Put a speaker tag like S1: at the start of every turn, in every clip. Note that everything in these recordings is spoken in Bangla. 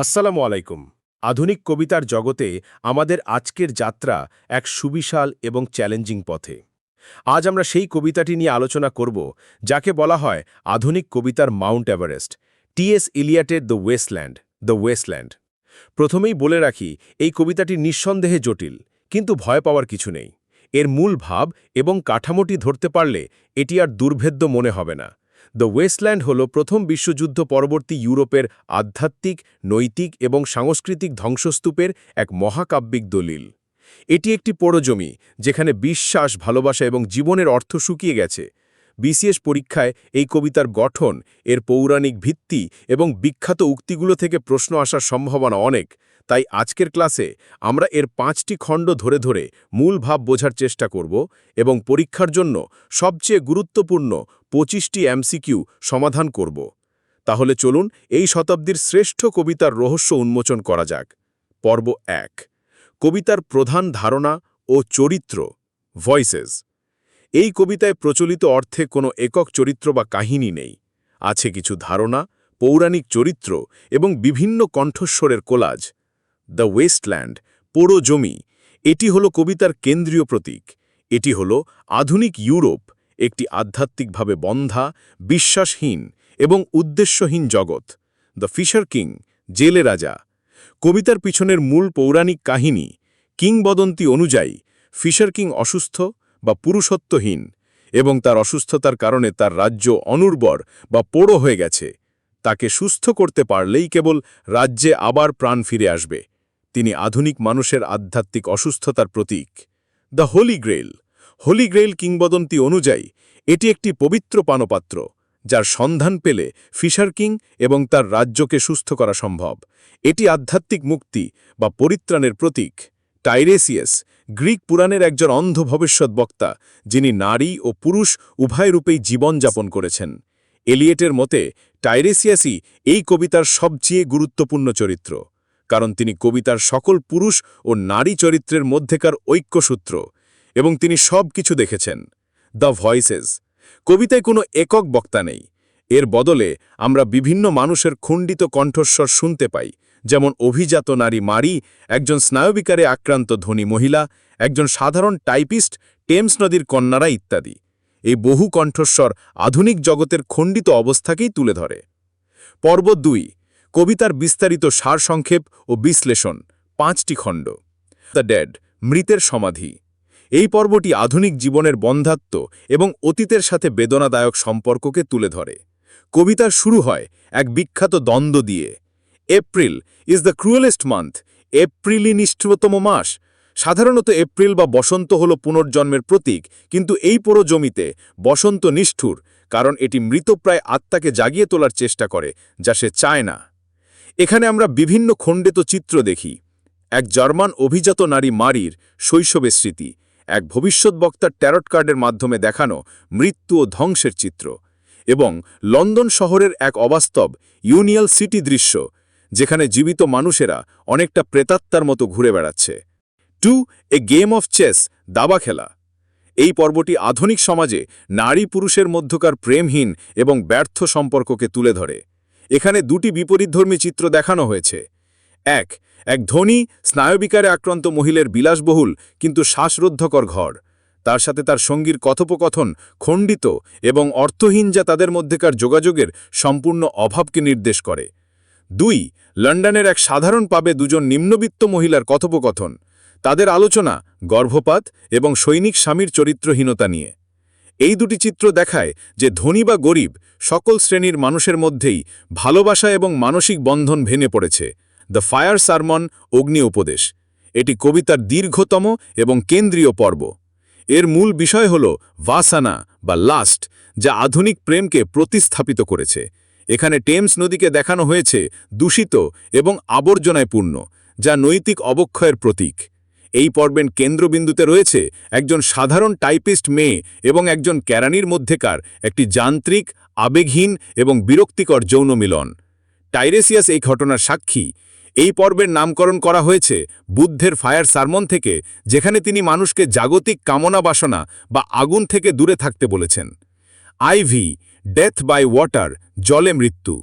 S1: আসসালামু আলাইকুম। আধুনিক কবিতার জগতে আমাদের আজকের যাত্রা এক সুবিশাল এবং চ্যালেঞ্জিং পথে। আজ আমরা সেই কবিতাটি নিয়ে আলোচনা করব, যাকে বলা হয় আধুনিক কবিতার মাউন্ট এভারেস্ট, টিএস ইলিয়াটের দ্য ওয়েস্টল্যান্ড দ্য ওয়েস্টল্যান্ড। প্রথমেই বলে রাখি, এই কবিতাটি নিঃসন্দেহে জটিল, কিন্তু ভয় পাওয়ার কিছু নেই। এর মূল ভাব এবং কাঠামোটি ধরতে পারলে এটি আর দুর্ভেদ্য মনে হবে না। দ্য ওয়েস্টল্যান্ড হল প্রথম বিশ্বযুদ্ধ পরবর্তী ইউরোপের আধ্যাত্মিক, নৈতিক এবং সাংস্কৃতিক ধ্বংসস্তূপের এক মহাকাব্যিক দলিল। এটি একটি পড়জমি যেখানে বিশ্বাস, ভালোবাসা এবং জীবনের অর্থ শুকিয়ে গেছে। বিসিএস পরীক্ষায় এই কবিতার গঠন, এর পৌরাণিক ভিত্তি এবং বিখ্যাত উক্তিগুলো থেকে প্রশ্ন আসার সম্ভাবনা অনেক। তাই আজকের ক্লাসে আমরা এর পাঁচটি খণ্ড ধরে ধরে মূল ভাব বোঝার চেষ্টা করব এবং পরীক্ষার জন্য সবচেয়ে গুরুত্বপূর্ণ পঁচিশটি এমসিকিউ সমাধান করব। তাহলে চলুন এই শতাব্দীর শ্রেষ্ঠ কবিতার রহস্য উন্মোচন করা যাক। পর্ব এক, কবিতার প্রধান ধারণা ও চরিত্র, ভয়েসেস। এই কবিতায় প্রচলিত অর্থে কোনো একক চরিত্র বা কাহিনী নেই। আছে কিছু ধারণা, পৌরাণিক চরিত্র এবং বিভিন্ন কণ্ঠস্বরের কোলাজ। দ্য ওয়েস্টল্যান্ড পোড়ো জমি। এটি হল কবিতার কেন্দ্রীয় প্রতীক। এটি হল আধুনিক ইউরোপ, একটি আধ্যাত্মিকভাবে বন্ধা, বিশ্বাসহীন এবং উদ্দেশ্যহীন জগৎ। দ্য ফিশার কিং, জেলে রাজা। কবিতার পিছনের মূল পৌরাণিক কাহিনী, কিংবদন্তি অনুযায়ী, ফিশার কিং অসুস্থ বা পুরুষত্বহীন এবং তার অসুস্থতার কারণে তার রাজ্য অনুর্বর বা পোড়ো হয়ে গেছে। তাকে সুস্থ করতে পারলেই কেবল রাজ্যে আবার প্রাণ ফিরে আসবে। তিনি আধুনিক মানুষের আধ্যাত্মিক অসুস্থতার প্রতীক। The Holy Grail Holy Grail কিংবদন্তি অনুযায়ী, এটি একটি পবিত্র পানপাত্র, যার সন্ধান পেলে ফিশার কিং এবং তার রাজ্যকে সুস্থ করা সম্ভব। এটি আধ্যাত্মিক মুক্তি বা পরিত্রাণের প্রতীক। টাইরেসিয়াস, গ্রিক পুরাণের একজন অন্ধ ভবিষ্যৎ বক্তা, যিনি নারী ও পুরুষ উভয় রূপেই জীবনযাপন করেছেন। এলিয়েটের মতে, টাইরেসিয়াসই এই কবিতার সবচেয়ে গুরুত্বপূর্ণ চরিত্র। কারণ তিনি কবিতার সকল পুরুষ ও নারী চরিত্রের মধ্যেকার ঐক্যসূত্র এবং তিনি সব কিছু দেখেছেন। দ্য ভয়েসেস কবিতায় কোনো একক বক্তা নেই। এর বদলে আমরা বিভিন্ন মানুষের খুণ্ডিত কণ্ঠস্বর শুনতে পাই, যেমন অভিজাত নারী মারি, একজন স্নায়বিকারে আক্রান্ত ধনী মহিলা, একজন সাধারণ টাইপিস্ট, টেমস নদীর কন্যারা ইত্যাদি। এই বহু কণ্ঠস্বর আধুনিক জগতের খণ্ডিত অবস্থাকেই তুলে ধরে। পর্ব দুই কবিতার বিস্তারিত সারসংক্ষেপ ও বিশ্লেষণ, পাঁচটি খণ্ড। দ্য ড্যাড মৃতের সমাধি। এই পর্বটি আধুনিক জীবনের বন্ধাত্ম এবং অতীতের সাথে বেদনাদায়ক সম্পর্ককে তুলে ধরে। কবিতা শুরু হয় এক বিখ্যাত দ্বন্দ্ব দিয়ে। April is the cruellest month. এপ্রিলই নিষ্ঠুরতম মাস। সাধারণত এপ্রিল বা বসন্ত হল পুনর্জন্মের প্রতীক, কিন্তু এই পুরো জমিতে বসন্ত নিষ্ঠুর, কারণ এটি মৃতপ্রায় আত্মাকে জাগিয়ে তোলার চেষ্টা করে, যা সে চায় না। এখানে আমরা বিভিন্ন খণ্ডিত চিত্র দেখি। এক জার্মান অভিজাত নারী মারির শৈশবের স্মৃতি, এক ভবিষ্যৎ বক্তার ট্যারট কার্ডের মাধ্যমে দেখানো মৃত্যু ও ধ্বংসের চিত্র এবং লন্ডন শহরের এক অবাস্তব ইউনিয়াল সিটি দৃশ্য, যেখানে জীবিত মানুষেরা অনেকটা প্রেতাত্মার মতো ঘুরে বেড়াচ্ছে। Two, a game of chess, দাবা খেলা। এই পর্বটি আধুনিক সমাজে নারী পুরুষের মধ্যকার প্রেমহীন এবং ব্যর্থ সম্পর্ককে তুলে ধরে। এখানে দুটি বিপরীতধর্মী চিত্র দেখানো হয়েছে। এক এক ধনী স্নায়বিকারে আক্রান্ত মহিলের বিলাসবহুল কিন্তু শ্বাসরোদ্ধকর ঘর। তার সাথে তার সঙ্গীর কথোপকথন খণ্ডিত এবং অর্থহীন যা তাদের মধ্যেকার যোগাযোগের সম্পূর্ণ অভাবকে নির্দেশ করে। দুই, লন্ডনের এক সাধারণ পাবে দুজন নিম্নবিত্ত মহিলার কথোপকথন। তাদের আলোচনা, গর্ভপাত এবং সৈনিক স্বামীর চরিত্রহীনতা নিয়ে। এই দুটি চিত্র দেখায় যে ধনী বা গরিব সকল শ্রেণির মানুষের মধ্যেই ভালোবাসা এবং মানসিক বন্ধন ভেঙে পড়েছে। দ্য ফায়ার সারমন, অগ্নি উপদেশ। এটি কবিতার দীর্ঘতম এবং কেন্দ্রীয় পর্ব। এর মূল বিষয় হল ভাসানা বা লাস্ট, যা আধুনিক প্রেমকে প্রতিস্থাপিত করেছে। এখানে টেমস নদীকে দেখানো হয়েছে দূষিত এবং আবর্জনায় পূর্ণ, যা নৈতিক অবক্ষয়ের প্রতীক। এই পর্বের কেন্দ্রবিন্দুতে রয়েছে একজন সাধারণ টাইপিস্ট মেয়ে এবং একজন ক্যারানির মধ্যেকার, একটি যান্ত্রিক, আবেগহীন এবং বিরক্তিকর যৌন মিলন। টাইরেসিয়াস এই ঘটনার সাক্ষী। এই পর্বের নামকরণ করা হয়েছে বুদ্ধের ফায়ার সারমন থেকে, যেখানে তিনি মানুষকে জাগতিক কামনা বাসনা বা আগুন থেকে দূরে থাকতে বলেছেন। আইভি, ডেথ বাই ওয়াটার, জলে মৃত্যু।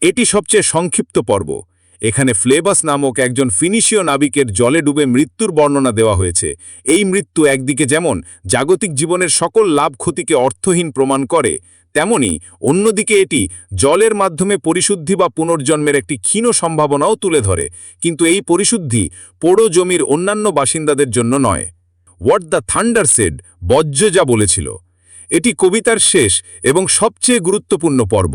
S1: এটি সবচেয়ে সংক্ষিপ্ত পর্ব।
S2: এখানে ফ্লেবাস নামক একজন ফিনিশীয় নাবিকের জলে ডুবে মৃত্যুর বর্ণনা দেওয়া হয়েছে। এই মৃত্যু একদিকে যেমন জাগতিক জীবনের সকল লাভ ক্ষতিকে অর্থহীন প্রমাণ করে, তেমনি অন্যদিকে এটি জলের মাধ্যমে পরিশুদ্ধি বা পুনর্জন্মের একটি ক্ষীণ সম্ভাবনাও তুলে ধরে। কিন্তু এই পরিশুদ্ধি পোড়ো জমির অন্যান্য বাসিন্দাদের জন্য নয়। হোয়াট দ্য থান্ডার সেড বজ্র যা বলেছিল। এটি কবিতার শেষ এবং সবচেয়ে গুরুত্বপূর্ণ পর্ব।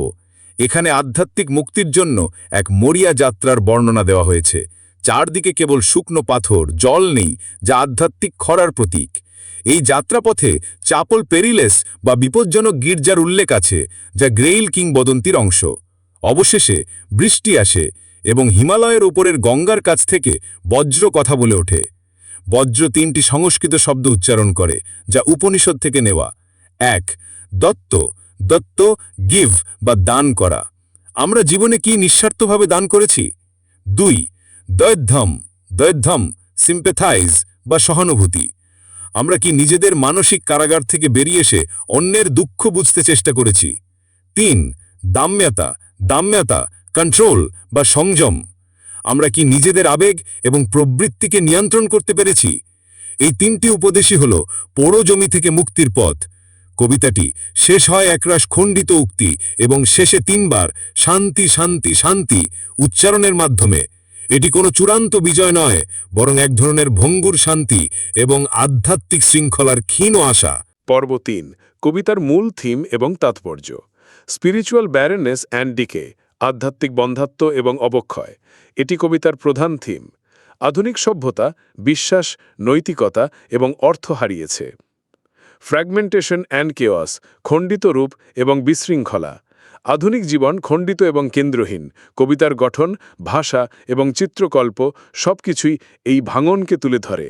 S2: এখানে আধ্যাত্মিক মুক্তির জন্য এক মরিয়া যাত্রার বর্ণনা দেওয়া হয়েছে। চারদিকে কেবল শুকনো পাথর, জল নেই, যা আধ্যাত্মিক খরার প্রতীক। এই যাত্রাপথে চাপল পেরিলেস বা বিপজ্জনক গির্জার উল্লেখ আছে, যা গ্রেইল কিংবদন্তির অংশ। অবশেষে বৃষ্টি আসে এবং হিমালয়ের ওপরের গঙ্গার কাছ থেকে বজ্র কথা বলে ওঠে। বজ্র তিনটি সংস্কৃত শব্দ উচ্চারণ করে, যা উপনিষদ থেকে নেওয়া। এক, দত্ত দত্ত, গিভ বা দান করা। আমরা জীবনে কি নিঃস্বার্থভাবে দান করেছি? দুই দয়ধ্যম দয়ধ্যম সিম্পেথাইজ বা সহানুভূতি। আমরা কি নিজেদের মানসিক কারাগার থেকে বেরিয়ে এসে অন্যের দুঃখ বুঝতে চেষ্টা করেছি? তিন, দাম্যতা দাম্যতা কন্ট্রোল বা সংযম। আমরা কি নিজেদের আবেগ এবং প্রবৃত্তিকে নিয়ন্ত্রণ করতে পেরেছি? এই তিনটি উপদেশই হল পোড়ো জমি থেকে মুক্তির পথ। কবিতাটি, শেষ হয় একরাশ খণ্ডিত উক্তি এবং শেষে তিনবার শান্তি শান্তি শান্তি উচ্চারণের মাধ্যমে। এটি কোনো চূড়ান্ত বিজয় নয়, বরং এক ধরনের ভঙ্গুর শান্তি এবং আধ্যাত্মিক শৃঙ্খলার ক্ষীণ আশা।
S3: পর্ব তিন, কবিতার মূল থিম এবং তাৎপর্য। স্পিরিচুয়াল ব্যারেনেস অ্যান্ড ডিকে, আধ্যাত্মিক বন্ধাত্ব এবং অবক্ষয়, এটি কবিতার প্রধান থিম। আধুনিক সভ্যতা, বিশ্বাস, নৈতিকতা এবং অর্থ হারিয়েছে। ফ্র্যাগমেন্টেশন অ্যান্ড কেওয়াস, খণ্ডিত রূপ এবং বিশৃঙ্খলা। আধুনিক জীবন খণ্ডিত এবং কেন্দ্রহীন, কবিতার গঠন, ভাষা এবং চিত্রকল্প সবকিছুই এই ভাঙনকে তুলে ধরে।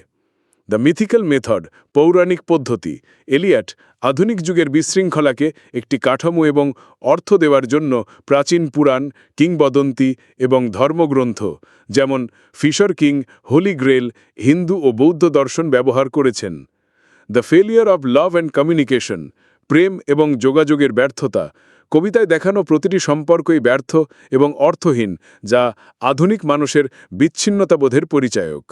S3: দ্য মিথিক্যাল মেথড, পৌরাণিক পদ্ধতি, এলিয়াট আধুনিক যুগের বিশৃঙ্খলাকে একটি কাঠামো এবং অর্থ দেওয়ার জন্য প্রাচীন পুরাণ, কিংবদন্তি এবং ধর্মগ্রন্থ, যেমন Fisher King, Holy Grail, Hindu ও বৌদ্ধ দর্শন ব্যবহার করেছেন। The failure of love and communication প্রেম এবং যোগাযোগের ব্যর্থতা কবিতায় দেখানো প্রতিটি সম্পর্কই ব্যর্থ এবং অর্থহীন, যা আধুনিক মানুষের বিচ্ছিন্নতাবোধের পরিচায়ক।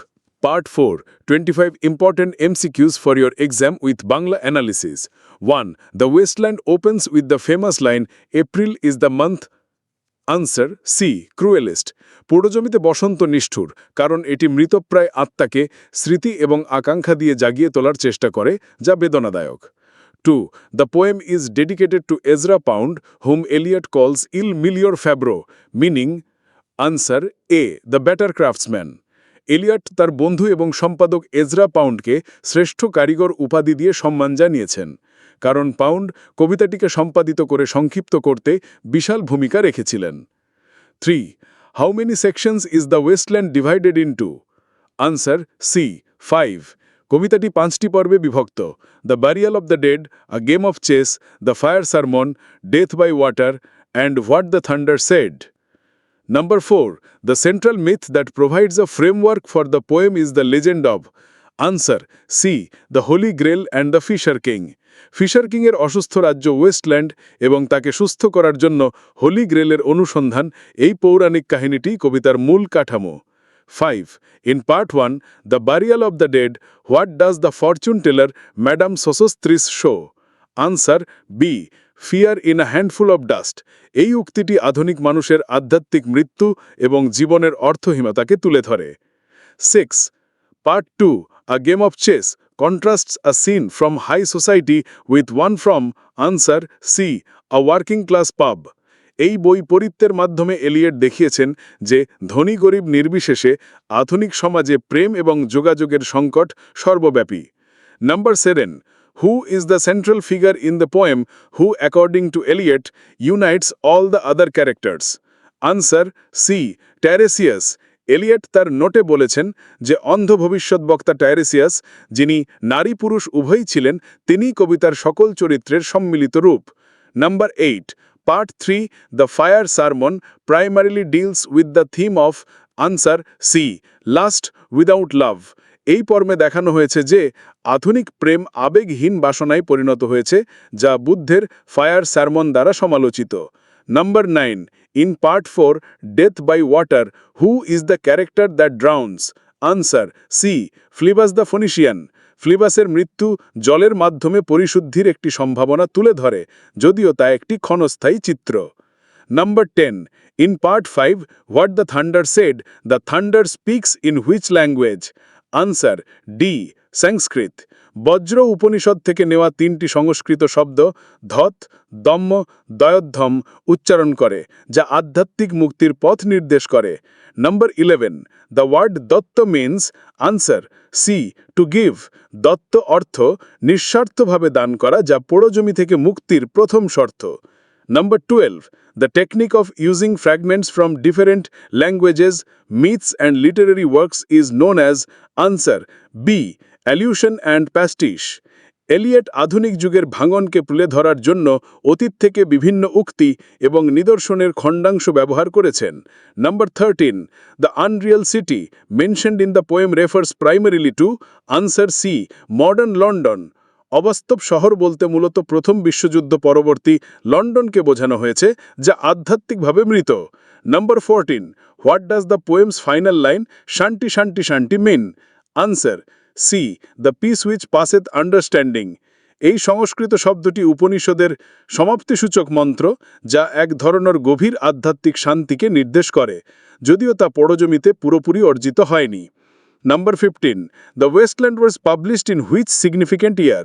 S3: Part four twenty five important MCQs for your exam with Bangla analysis one the Waste Land opens with the famous line April is the month answer C cruellest পোড়োজমিতে বসন্ত নিষ্ঠুর, কারণ এটি মৃতপ্রায় আত্মাকে স্মৃতি এবং আকাঙ্ক্ষা দিয়ে জাগিয়ে তোলার চেষ্টা করে, যা বেদনাদায়ক। Two the poem is dedicated to Ezra Pound hmm Eliot calls ইল মিলিয়র ফ্যাব্রো meaning answer A the better craftsman Eliot তার বন্ধু এবং সম্পাদক এজরা পাউন্ডকে শ্রেষ্ঠ কারিগর উপাধি দিয়ে সম্মান জানিয়েছেন। কারণ পাউন্ড কবিতাটিকে সম্পাদিত করে সংক্ষিপ্ত করতে বিশাল ভূমিকা রেখেছিলেন। Three, how many sections is the Waste Land divided into answer, C, five. কবিতাটি পাঁচটি পর্বে বিভক্ত। The burial of the dead, a game of chess, the fire sermon, death by water, and what the thunder said. Number 4. The central myth that provides a framework for the poem is the legend of Answer C the Holy Grail and the Fisher King Fisher কিংয়ের অসুস্থ রাজ্য ওয়েস্টল্যান্ড এবং তাকে সুস্থ করার জন্য হোলি গ্রেলের অনুসন্ধান এই পৌরাণিক কাহিনীটি কবিতার মূল কাঠামো। Five in part one the burial of the dead what does the fortune teller Madame Sosostris show answer B fear in a handful of dust এই উক্তিটি আধুনিক মানুষের আধ্যাত্মিক মৃত্যু এবং জীবনের অর্থহীনতাকে তুলে ধরে। Six part two a game of chess contrasts a scene from high society with one from answer C, a working class pub. এই বই পরিত্যের মাধ্যমে এলিয়েট দেখিয়েছেন যে ধনী গরিব নির্বিশেষে আধুনিক সমাজে প্রেম এবং যোগাযোগের সংকট সর্বব্যাপী number seven who is the central figure in the poem who according to Eliot unites all the other characters answer C Tiresias Eliot তার নোটে বলেছেন যে অন্ধ ভবিষ্যৎ বক্তা টায়ারেসিয়াস যিনি নারী পুরুষ উভয়ই ছিলেন তিনি কবিতার সকল চরিত্রের সম্মিলিত রূপ। Number eight, part three, the fire sermon primarily deals with the theme of answer C, lust without love. এই পর্মে দেখানো হয়েছে যে আধুনিক প্রেম আবেগহীন বাসনায় পরিণত হয়েছে, যা বুদ্ধের ফায়ার স্যারমন দ্বারা সমালোচিত। Number nine in part four death by water who is the character that drowns answer C Phlebas the Phoenician ফ্লিবাসের মৃত্যু জলের মাধ্যমে পরিশুদ্ধির একটি সম্ভাবনা তুলে ধরে যদিও তা একটি ক্ষণস্থায়ী চিত্র Number 10. In part 5, what the thunder said, the thunder speaks in which language? Answer D. Sanskrit. বজ্র উপনিষদ থেকে নেওয়া তিনটি সংস্কৃত শব্দ ধত দম্ম দয়োদ্ধম উচ্চারণ করে যা আধ্যাত্মিক মুক্তির পথ নির্দেশ করে number eleven the word Dutta means answer C to give Dutta অর্থ নিঃস্বার্থভাবে দান করা যা পোড়ো জমি থেকে মুক্তির প্রথম শর্ত Number 12. The technique of using fragments from different languages, myths, and literary works is known as answer B. Allusion and pastiche. এলিয়েট আধুনিক যুগের ভাঙনকে তুলে ধরার জন্য অতীত থেকে বিভিন্ন উক্তি এবং নিদর্শনের খণ্ডাংশ ব্যবহার করেছেন। Number thirteen, the unreal city, mentioned in the poem refers primarily to answer C, modern London. অবাস্তব শহর বলতে মূলত প্রথম বিশ্বযুদ্ধ পরবর্তী লন্ডনকে বোঝানো হয়েছে, যা আধ্যাত্মিকভাবে মৃত। Number fourteen, what does the poem's final line শান্তি শান্তি শান্তি mean? Answer C, the peace which passeth understanding এই সংস্কৃত শব্দটি উপনিষদের সমাপ্তিসূচক মন্ত্র যা এক ধরনের গভীর আধ্যাত্মিক শান্তিকে নির্দেশ করে, যদিও তা পড়জমিতে পুরোপুরি অর্জিত হয়নি Number 15. The Westland was published in which significant year?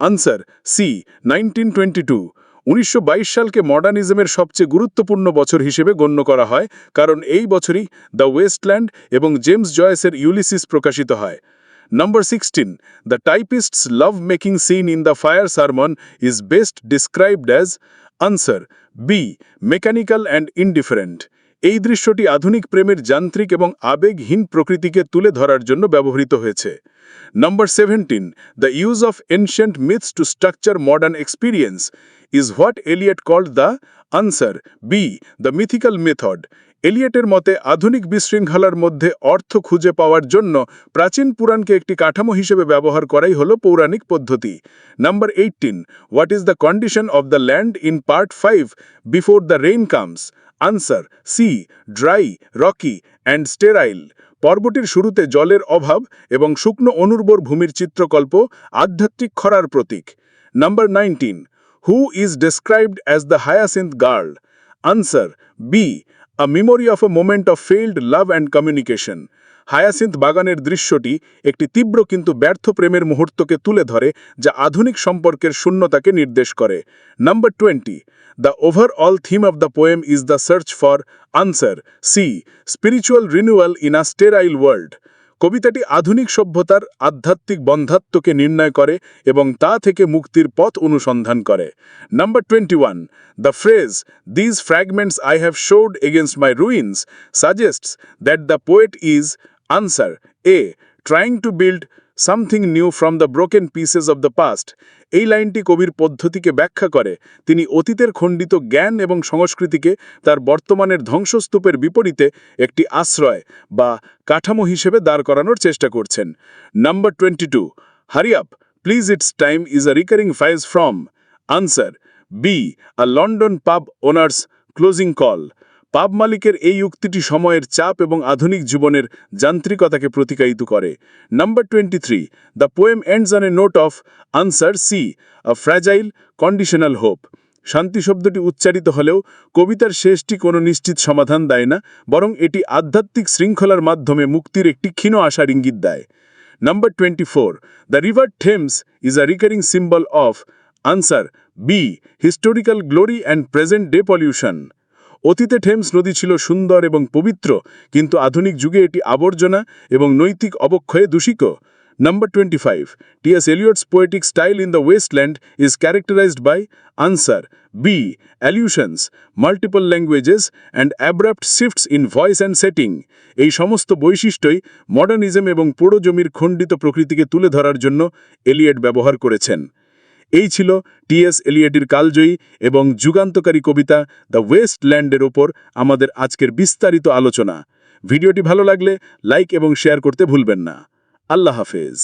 S3: Answer C. 1922. উনিশশো সালকে মডার্নিজমের সবচেয়ে গুরুত্বপূর্ণ বছর হিসেবে গণ্য করা হয়, কারণ এই বছরই দ্য ওয়েস্টল্যান্ড এবং জেমস জয়েসের ইউলিসিস প্রকাশিত হয় Number 16. The typist's love-making scene in the fire sermon is best described as, Answer, B. Mechanical and indifferent. এই দৃশ্যটি আধুনিক প্রেমের যান্ত্রিক এবং আবেগহীন প্রকৃতিকে তুলে ধরার জন্য ব্যবহৃত হয়েছে number seventeen the use of ancient myths to structure modern experience is what Eliot called the answer B the mythical method এলিয়েটের মতে, আধুনিক বিশৃঙ্খলার মধ্যে অর্থ খুঁজে পাওয়ার জন্য প্রাচীন পুরাণকে একটি কাঠামো হিসেবে ব্যবহার করাই হল পৌরাণিক পদ্ধতি। Number eighteen what is the condition of the land in part five before the rain comes answer C dry rocky and sterile পর্বটির শুরুতে জলের অভাব এবং শুকনো অনুর্বর ভূমির চিত্রকল্প আধ্যাত্মিক খরার প্রতীক। Number nineteen who is described as the hyacinth girl answer B a memory of a moment of failed love and communication hyacinth বাগানের দৃশ্যটি একটি তীব্র কিন্তু ব্যর্থ প্রেমের মুহূর্তকে তুলে ধরে, যা আধুনিক সম্পর্কের শূন্যতাকে নির্দেশ করে। Number twenty the overall theme of the poem is the search for answer C spiritual renewal in a sterile world কবিতাটি আধুনিক সভ্যতার আধ্যাত্মিক বন্ধাত্মকে নির্ণয় করে এবং তা থেকে মুক্তির পথ অনুসন্ধান করে। Number twenty one the phrase these fragments I have shored against my ruins suggests that the poet is answer A trying to build something new from the broken pieces of the past এই লাইনটি কবির পদ্ধতিকে ব্যাখ্যা করে। তিনি অতীতের খণ্ডিত জ্ঞান এবং সংস্কৃতিকে তার বর্তমানের ধ্বংসস্তূপের বিপরীতে একটি আশ্রয় বা কাঠামো হিসেবে দাঁড় করানোর চেষ্টা করছেন। Number twenty two hurry up please it's time is a recurring phrase from answer B a London pub owners closing call pub মালিকের এই উক্তিটি সময়ের চাপ এবং আধুনিক জীবনের যান্ত্রিকতাকে প্রতিকায়িত করে। Number twenty three the poem ends on a note of answer C a fragile conditional hope শান্তি শব্দটি উচ্চারিত হলেও কবিতার শেষটি কোনো নিশ্চিত সমাধান দেয় না, বরং এটি আধ্যাত্মিক শৃঙ্খলার মাধ্যমে মুক্তির একটি ক্ষীণ আশার ইঙ্গিত দেয়। Number twenty four the river Thames is a recurring symbol of answer B historical glory and present day pollution অতীতে ঠেমস নদী ছিল সুন্দর এবং পবিত্র, কিন্তু আধুনিক যুগে এটি আবর্জনা এবং নৈতিক অবক্ষয়ে দূষিত। Number twenty five TS Eliot's poetic style in the Waste Land is characterized by answer B allusions multiple languages and abrupt shifts in voice and setting এই সমস্ত বৈশিষ্ট্যই মডার্নিজম এবং পোড়ো জমির খণ্ডিত প্রকৃতিকে তুলে ধরার জন্য এলিয়েট ব্যবহার করেছেন। এই ছিল টিএস এলিয়েটির কালজয়ী এবং যুগান্তকারী কবিতা দ্য ওয়েস্ট ল্যান্ডের ওপর আমাদের আজকের বিস্তারিত আলোচনা। ভিডিওটি ভালো লাগলে লাইক এবং শেয়ার করতে ভুলবেন না। আল্লাহ হাফেজ।